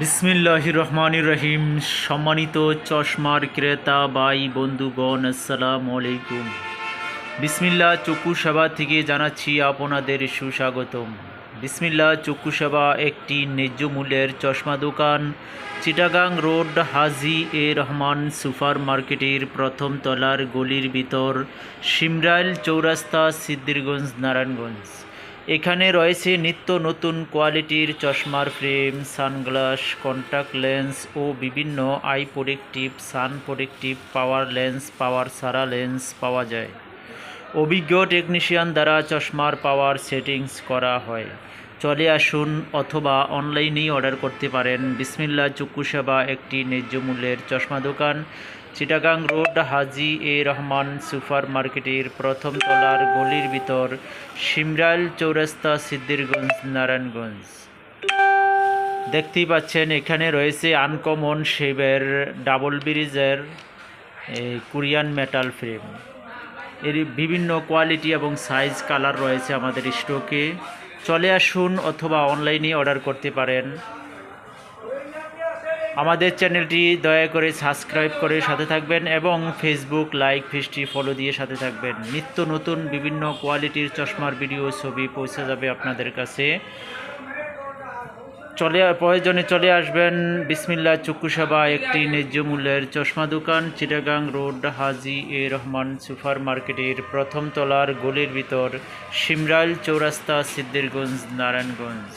বিসমিল্লাহ রহমান রহিম সম্মানিত চশমার ক্রেতা বাই বন্ধুগণ, আসসালাম আলাইকুম। বিসমিল্লা চক্ষু সেবা থেকে জানাচ্ছি আপনাদের সুস্বাগতম। বিসমিল্লা চক্ষু সেবা একটি ন্যায্য মূল্যের চশমা দোকান। Chittagong road, Haji A Rahman super মার্কেটের প্রথম তলার গলির ভিতর, সিমরাইল চৌরাস্তা সিদ্দিরগঞ্জ নারায়ণগঞ্জ। এখানে রয়েছে নিত্য নতুন কোয়ালিটির চশমার ফ্রেম, সানগ্লাস কন্ট্যাক্ট লেন্স ও বিভিন্ন eye protective sun protective power lens power সারা লেন্স পাওয়া যায়। অভিজ্ঞ টেকনিশিয়ান দ্বারা চশমার পাওয়ার সেটিংস করা হয়। চলে আসুন অথবা অনলাইনেই অর্ডার করতে পারেন। বিসমিল্লা চক্ষু সেবা একটি ন্যায্য মূল্যের চশমা দোকান। Chittagong road, Haji A Rahman super মার্কেটের প্রথম তলার গলির ভিতর সিমরাইল চৌরাস্তা সিদ্দিরগঞ্জ নারায়ণগঞ্জ। দেখতেই পাচ্ছেন, এখানে রয়েছে আনকমন শেপের ডাবল ব্রিজের কোরিয়ান মেটাল ফ্রেম। এর বিভিন্ন কোয়ালিটি এবং সাইজ, কালার রয়েছে আমাদের স্টকে। চলে আসুন অথবা অনলাইনে অর্ডার করতে পারেন। আমাদের চ্যানেলটি দয়া করে সাবস্ক্রাইব করে সাথে থাকবেন এবং ফেসবুক লাইক পেজটি ফলো দিয়ে সাথে থাকবেন। নিত্য নতুন বিভিন্ন কোয়ালিটির চশমার ভিডিও ছবি পৌঁছে যাবে আপনাদের কাছে। চলে প্রয়োজনে চলে আসবেন। বিসমিল্লা চক্ষু সেবা একটি ন্যায্য মূল্যের চশমা দোকান, Chittagong road, Haji A Rahman super মার্কেটের প্রথম তলার গলির ভিতর, সিমরাইল চৌরাস্তা সিদ্দিরগঞ্জ নারায়ণগঞ্জ।